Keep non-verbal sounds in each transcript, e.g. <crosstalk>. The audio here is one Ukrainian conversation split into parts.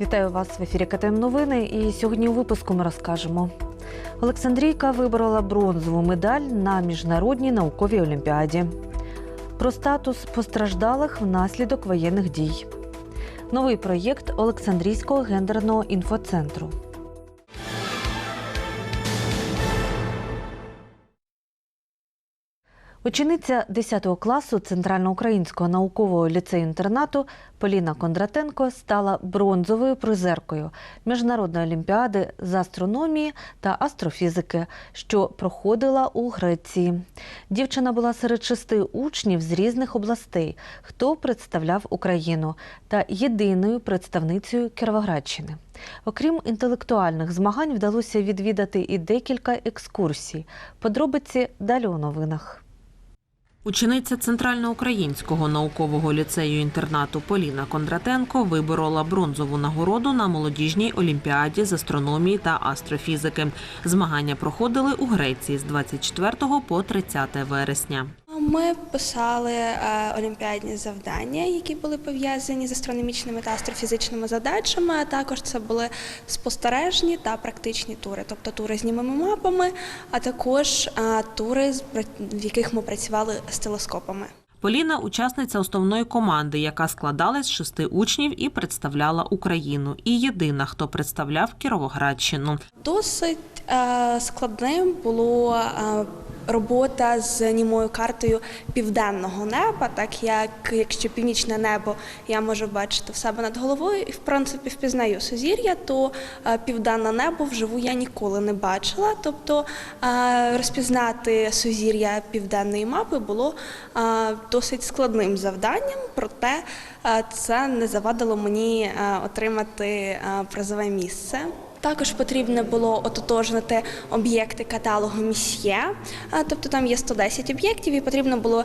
Вітаю вас в ефірі КТМ Новини. І сьогодні у випуску ми розкажемо. Олександрійка виборола бронзову медаль на міжнародній науковій олімпіаді. Про статус постраждалих внаслідок воєнних дій. Новий проєкт Олександрійського гендерного інфоцентру. Учениця 10 класу Центральноукраїнського наукового ліцею-інтернату Поліна Кондратенко стала бронзовою призеркою міжнародної олімпіади з астрономії та астрофізики, що проходила у Греції. Дівчина була серед шести учнів з різних областей, хто представляв Україну, та єдиною представницею Кіровоградщини. Окрім інтелектуальних змагань, вдалося відвідати і декілька екскурсій. Подробиці далі у новинах. Учениця Центральноукраїнського наукового ліцею-інтернату Поліна Кондратенко виборола бронзову нагороду на молодіжній олімпіаді з астрономії та астрофізики. Змагання проходили у Греції з 24 по 30 вересня. Ми писали е, олімпіадні завдання, які були пов'язані з астрономічними та астрофізичними задачами. А також це були спостережні та практичні тури, тобто тури з німими мапами, а також е, тури, в яких ми працювали з телескопами. Поліна учасниця основної команди, яка складалась з шести учнів і представляла Україну. І єдина, хто представляв Кіровоградщину. Досить е, складним було робота з німою картою південного неба, так як якщо північне небо я можу бачити в себе над головою і в принципі впізнаю сузір'я, то е, південне небо вживу я ніколи не бачила. Тобто е, розпізнати сузір'я південної мапи було е, досить складним завданням, проте це не завадило мені отримати призове місце. Також потрібно було ототожнити об'єкти каталогу місьє, тобто там є 110 об'єктів, і потрібно було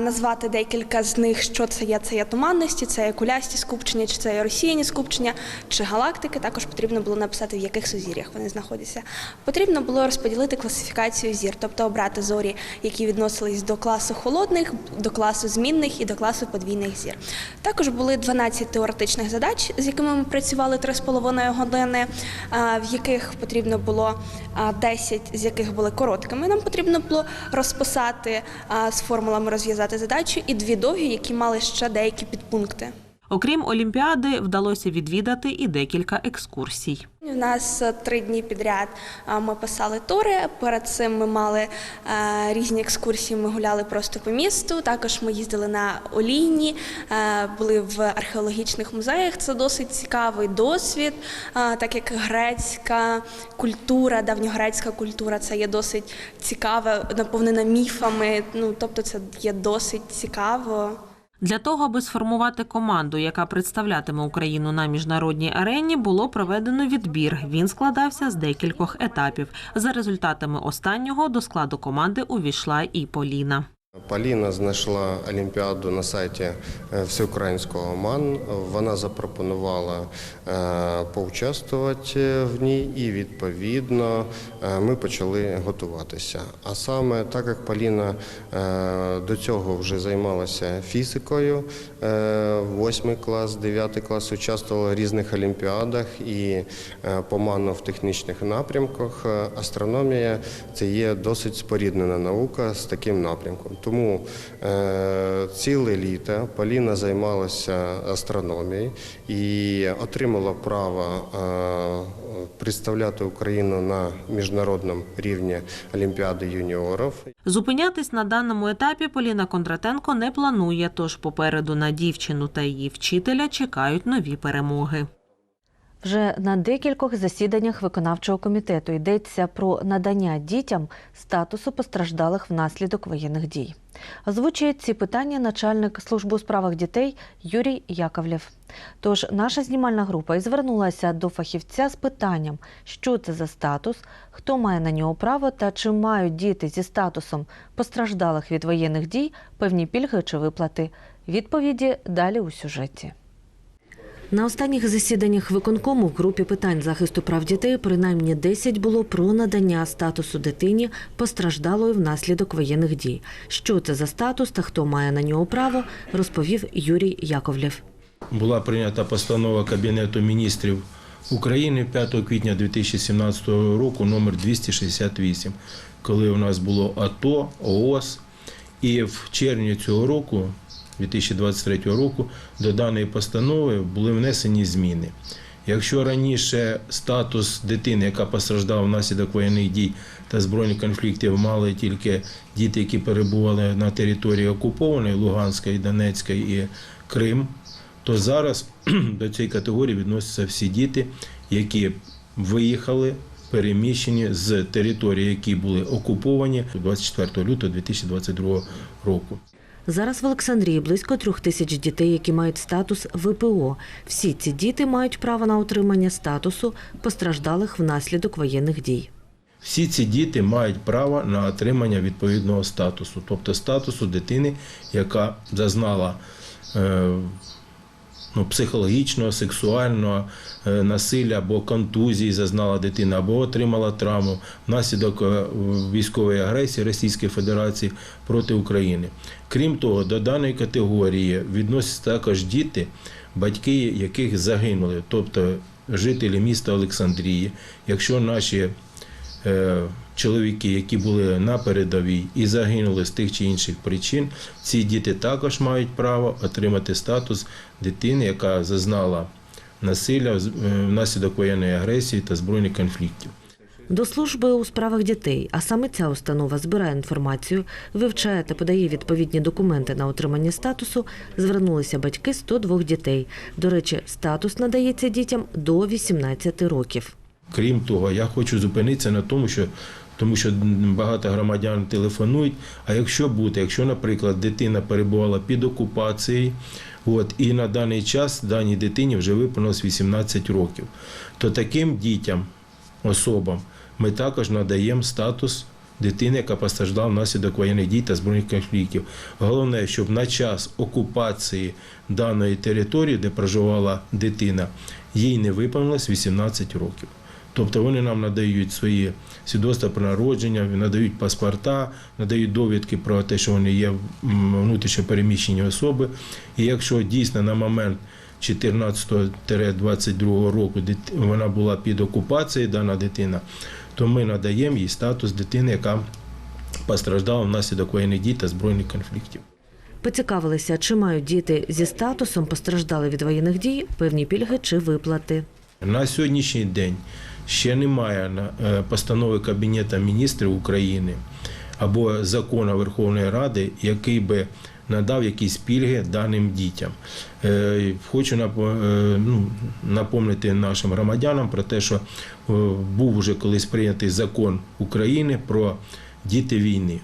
назвати декілька з них, що це є. Це є туманності, це є кулясті скупчення, чи це є розсіяні скупчення, чи галактики. Також потрібно було написати, в яких сузір'ях вони знаходяться. Потрібно було розподілити класифікацію зір, тобто обрати зорі, які відносились до класу холодних, до класу змінних і до класу подвійних зір. Також були 12 теоретичних задач, з якими ми працювали 3,5 години, в яких потрібно було а, 10 з яких були короткими. Нам потрібно було розписати з формулами розв'язати задачу, і дві довгі, які мали ще деякі підпункти. Окрім Олімпіади, вдалося відвідати і декілька екскурсій. У нас е, три дні підряд а, ми писали тури. Перед цим ми мали е, різні екскурсії. Ми гуляли просто по місту. Також ми їздили на олійні, е, були в археологічних музеях. Це досить цікавий досвід, е, так як грецька культура, давньогрецька культура, це є досить цікаве, наповнена міфами. Ну тобто, це є досить цікаво. Для того, аби сформувати команду, яка представлятиме Україну на міжнародній арені, було проведено відбір. Він складався з декількох етапів. За результатами останнього до складу команди увійшла і Поліна. Поліна знайшла олімпіаду на сайті е, Всеукраїнського ОМАН. Вона запропонувала е, поучаствувати в ній, і відповідно е, ми почали готуватися. А саме так як Поліна до цього вже займалася фізикою, е, 8 клас, 9 клас участвувала в різних олімпіадах і е, по мано-технічних напрямках. Астрономія це є досить споріднена наука з таким напрямком. Тому е, ціле літо Поліна займалася астрономією і отримала право е, представляти Україну на міжнародному рівні Олімпіади юніорів. Зупинятись на даному етапі Поліна Кондратенко не планує, тож попереду на дівчину та її вчителя чекають нові перемоги. Вже на декількох засіданнях виконавчого комітету йдеться про надання дітям статусу постраждалих внаслідок воєнних дій. Озвучує ці питання начальник служби у справах дітей Юрій Яковлєв. Тож наша знімальна група і звернулася до фахівця з питанням, що це за статус, хто має на нього право та чи мають діти зі статусом постраждалих від воєнних дій певні пільги чи виплати. Відповіді далі у сюжеті. На останніх засіданнях виконкому в групі питань захисту прав дітей принаймні 10 було про надання статусу дитині постраждалої внаслідок воєнних дій. Що це за статус та хто має на нього право, розповів Юрій Яковлєв. Була прийнята постанова Кабінету міністрів України 5 квітня 2017 року номер 268, коли у нас було АТО, ООС. І в червні цього року, 2023 року, до даної постанови були внесені зміни. Якщо раніше статус дитини, яка постраждала внаслідок воєнних дій та збройних конфліктів, мали тільки діти, які перебували на території окупованої Луганської, Донецької і Крим, то зараз <clears throat> до цієї категорії відносяться всі діти, які виїхали, переміщені з території, які були окуповані 24 лютого 2022 року. Зараз в Олександрії близько трьох тисяч дітей, які мають статус ВПО. Всі ці діти мають право на отримання статусу постраждалих внаслідок воєнних дій. Всі ці діти мають право на отримання відповідного статусу, тобто статусу дитини, яка зазнала е, ну, психологічного, сексуального е, насилля або контузії, зазнала дитина, або отримала травму внаслідок е, військової агресії Російської Федерації проти України. Крім того, до даної категорії відносяться також діти, батьки яких загинули, тобто жителі міста Олександрії. Якщо наші е, чоловіки, які були на передовій і загинули з тих чи інших причин, ці діти також мають право отримати статус дитини, яка зазнала насилля е, внаслідок воєнної агресії та збройних конфліктів. До служби у справах дітей, а саме ця установа збирає інформацію, вивчає та подає відповідні документи на отримання статусу, звернулися батьки 102 дітей. До речі, статус надається дітям до 18 років. Крім того, я хочу зупинитися на тому, що тому що багато громадян телефонують. А якщо бути, якщо, наприклад, дитина перебувала під окупацією, от, і на даний час даній дитині вже виповнилось 18 років, то таким дітям, особам, ми також надаємо статус дитини, яка постраждала внаслідок воєнних дій та збройних конфліктів. Головне, щоб на час окупації даної території, де проживала дитина, їй не виповнилось 18 років. Тобто вони нам надають свої свідоцтва про народження, надають паспорта, надають довідки про те, що вони є внутрішньо переміщені особи. І якщо дійсно на момент 14-22 року вона була під окупацією, дана дитина, то ми надаємо їй статус дитини, яка постраждала внаслідок воєнних дій та збройних конфліктів. Поцікавилися, чи мають діти зі статусом постраждали від воєнних дій певні пільги чи виплати. На сьогоднішній день ще немає е, постанови Кабінету міністрів України або закону Верховної Ради, який би надав якісь пільги даним дітям. Е, Хочу е, ну, напомнити нашим громадянам про те, що був вже колись прийнятий закон України про діти війни.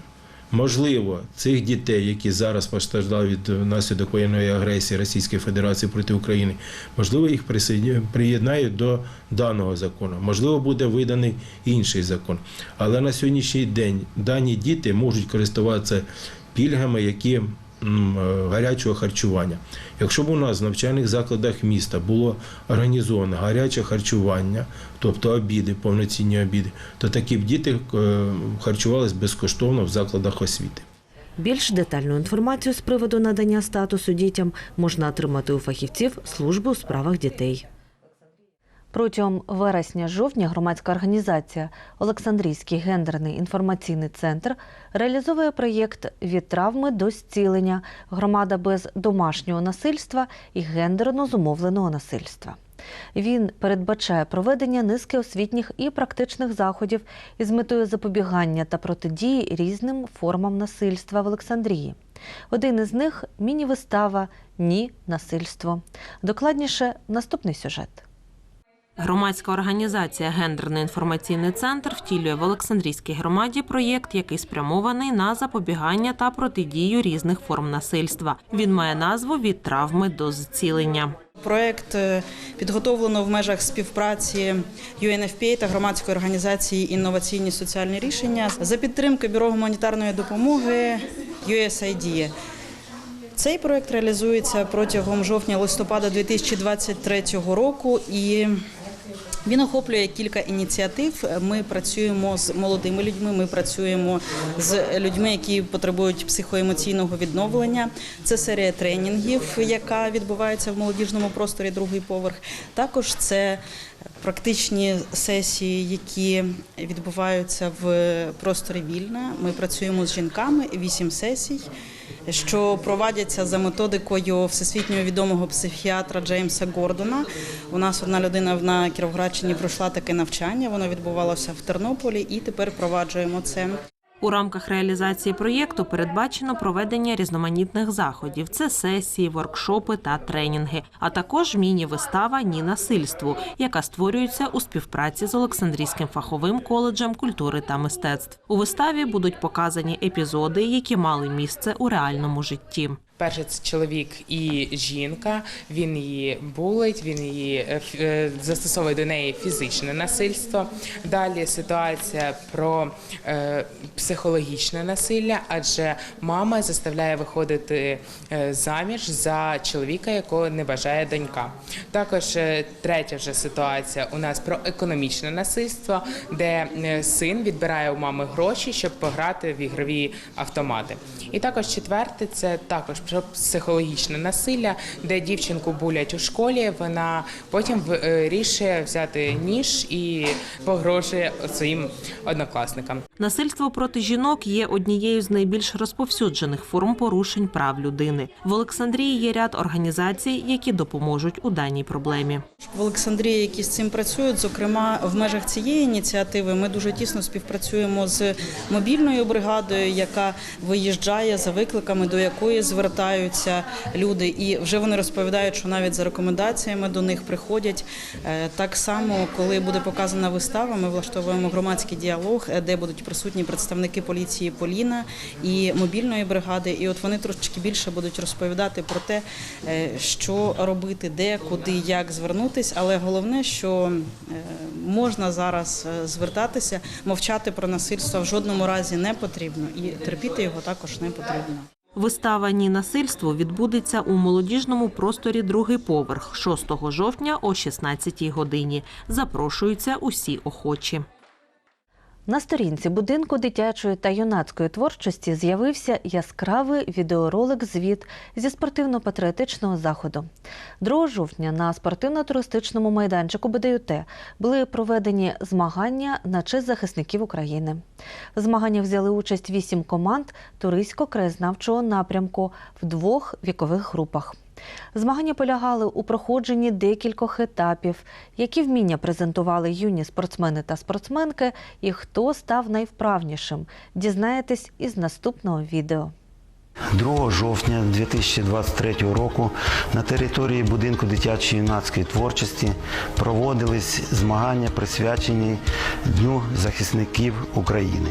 Можливо, цих дітей, які зараз постраждали від наслідок воєнної агресії Російської Федерації проти України, можливо, їх приєднають до даного закону. Можливо, буде виданий інший закон. Але на сьогоднішній день дані діти можуть користуватися пільгами, які гарячого харчування. Якщо б у нас в навчальних закладах міста було організовано гаряче харчування, тобто обіди, повноцінні обіди, то такі б діти е, харчувались безкоштовно в закладах освіти. Більш детальну інформацію з приводу надання статусу дітям можна отримати у фахівців служби у справах дітей. Протягом вересня-жовтня громадська організація Олександрійський гендерний інформаційний центр реалізовує проєкт від травми до зцілення громада без домашнього насильства і гендерно зумовленого насильства. Він передбачає проведення низки освітніх і практичних заходів із метою запобігання та протидії різним формам насильства в Олександрії. Один із них міні-вистава Ні насильство. Докладніше наступний сюжет. Громадська організація Гендерний інформаційний центр втілює в Олександрійській громаді проєкт, який спрямований на запобігання та протидію різних форм насильства. Він має назву від травми до зцілення. Проект е, підготовлено в межах співпраці UNFPA та громадської організації інноваційні соціальні рішення за підтримки бюро гуманітарної допомоги USAID. Цей проект реалізується протягом жовтня-листопада 2023 року і Він охоплює кілька ініціатив. Ми працюємо з молодими людьми. Ми працюємо з людьми, які потребують психоемоційного відновлення. Це серія тренінгів, яка відбувається в молодіжному просторі другий поверх. Також це практичні сесії, які відбуваються в просторі вільна. Ми працюємо з жінками вісім сесій. Що провадяться за методикою всесвітньо відомого психіатра Джеймса Гордона. У нас одна людина на Кіровоградщині пройшла таке навчання. Воно відбувалося в Тернополі, і тепер проваджуємо це. У рамках реалізації проєкту передбачено проведення різноманітних заходів: це сесії, воркшопи та тренінги, а також міні-вистава Ні насильству, яка створюється у співпраці з Олександрійським фаховим коледжем культури та мистецтв. У виставі будуть показані епізоди, які мали місце у реальному житті. Перше це чоловік і жінка. Він її булить, він її е, е, застосовує до неї фізичне насильство. Далі ситуація про е, психологічне насилля, адже мама заставляє виходити заміж за чоловіка, якого не бажає донька. Також третя вже ситуація у нас про економічне насильство, де син відбирає у мами гроші, щоб пограти в ігрові автомати. І також четверте це також про психологічне насилля, де дівчинку булять у школі. Вона потім вирішує взяти ніж і погрожує своїм однокласникам. Насильство проти жінок є однією з найбільш розповсюджених форм порушень прав людини. В Олександрії є ряд організацій, які допоможуть у даній проблемі. В Олександрії, які з цим працюють, зокрема в межах цієї ініціативи, ми дуже тісно співпрацюємо з мобільною бригадою, яка виїжджає за викликами, до якої звертаються люди, і вже вони розповідають, що навіть за рекомендаціями до них приходять. Е, Так само, коли буде показана вистава, ми влаштовуємо громадський діалог, е, де будуть присутні представники поліції Поліна і мобільної бригади. І от вони трошечки більше будуть розповідати про те, е, що робити, де, куди, як звернутись. Але головне, що можна зараз звертатися, мовчати про насильство в жодному разі не потрібно, і терпіти його також не потрібно. Вистава Ні насильство відбудеться у молодіжному просторі другий поверх 6 жовтня о 16 годині. Запрошуються усі охочі. На сторінці будинку дитячої та юнацької творчості з'явився яскравий відеоролик звіт зі спортивно-патріотичного заходу. 2 жовтня на спортивно-туристичному майданчику БДЮТ були проведені змагання на честь захисників України. В змаганнях взяли участь вісім команд туристсько-краєзнавчого напрямку в двох вікових групах. Змагання полягали у проходженні декількох етапів, які вміння презентували юні спортсмени та спортсменки, і хто став найвправнішим. Дізнаєтесь із наступного відео. 2 жовтня 2023 року на території будинку дитячої юнацької творчості проводились змагання, присвячені Дню захисників України.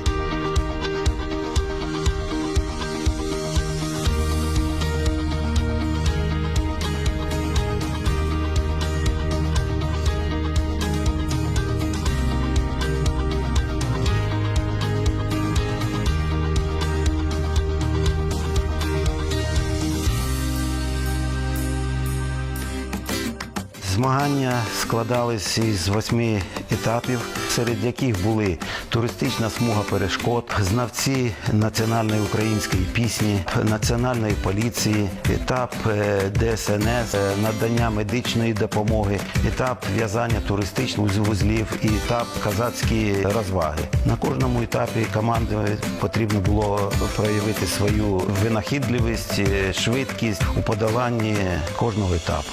Змагання складались із восьми етапів, серед яких були туристична смуга перешкод, знавці національної української пісні, національної поліції, етап е, ДСНС, е, надання медичної допомоги, етап в'язання туристичних вузлів і етап казацькі розваги. На кожному етапі команді потрібно було проявити свою винахідливість, е, швидкість у подоланні кожного етапу.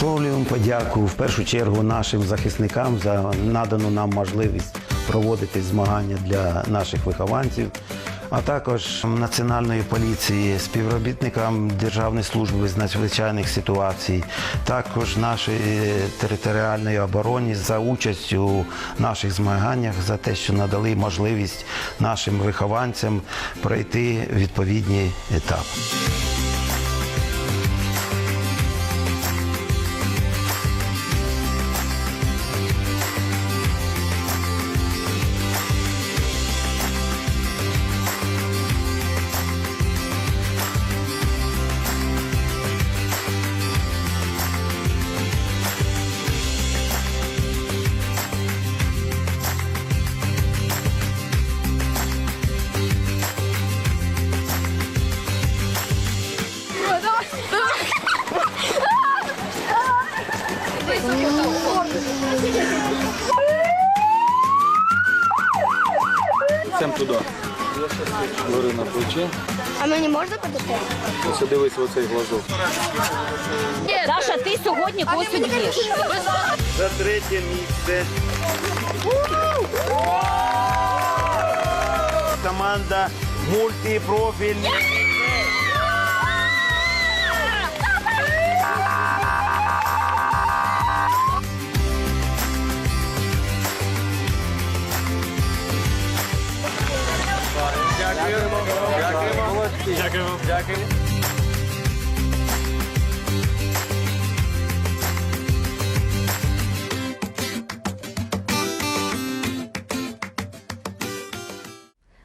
Висловлюємо подяку в першу чергу нашим захисникам за надану нам можливість проводити змагання для наших вихованців. а також Національної поліції, співробітникам Державної служби з надзвичайних ситуацій, також нашої територіальної обороні за участь у наших змаганнях, за те, що надали можливість нашим вихованцям пройти відповідні етапи. Гори на плече. А мені можна подати? Ось дивись в оцей глазок. Даша, ти сьогодні когось б'єш. За третє місце. Команда мультипрофіль.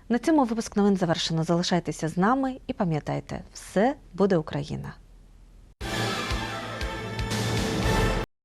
На цьому випуск новин завершено. Залишайтеся з нами і пам'ятайте, все буде Україна.